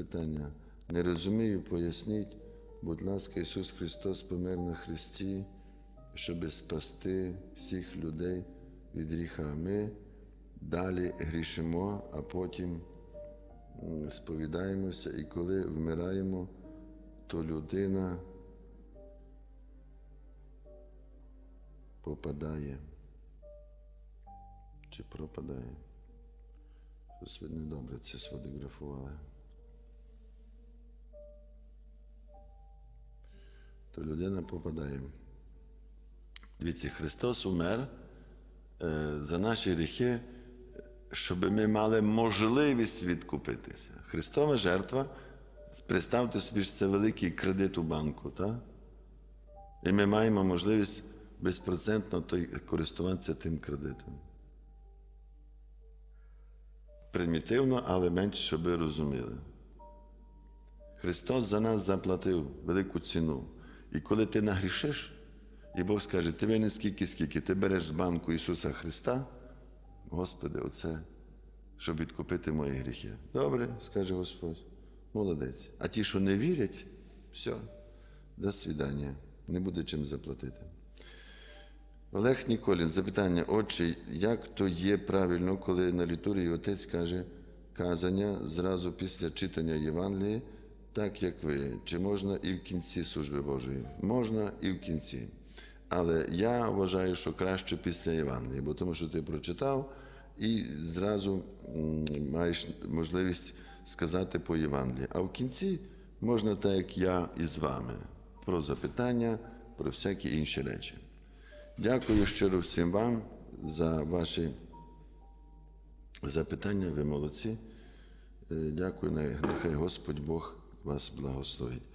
Питання. Не розумію, поясніть, будь ласка, Ісус Христос помер на Христі, щоб спасти всіх людей від гріха. Ми далі грішимо, а потім сповідаємося, і коли вмираємо, то людина попадає чи пропадає. Щось ви недобре це сфотографували. То людина попадає. Дивіться, Христос умер е, за наші гріхи, щоб ми мали можливість відкупитися. Христова жертва, представте собі, що це великий кредит у банку, так? І ми маємо можливість безпроцентно користуватися тим кредитом. Примітивно, але менше, щоб ви розуміли. Христос за нас заплатив велику ціну. І коли ти нагрішиш, і Бог скаже, ти винен скільки, скільки, ти береш з банку Ісуса Христа, Господи, оце, щоб відкупити мої гріхи. Добре, скаже Господь, молодець. А ті, що не вірять, все, до свидання, не буде чим заплатити. Олег Ніколін, запитання, отче, як то є правильно, коли на літургії отець каже казання зразу після читання Євангелії, так як ви, чи можна і в кінці служби Божої? Можна і в кінці. Але я вважаю, що краще після Євангелії, бо тому що ти прочитав і зразу маєш можливість сказати по Євангелії. А в кінці можна так, як я і з вами, про запитання, про всякі інші речі. Дякую щиро всім вам за ваші запитання. Ви молодці. Е, Дякую. Нехай Господь Бог вас благословить.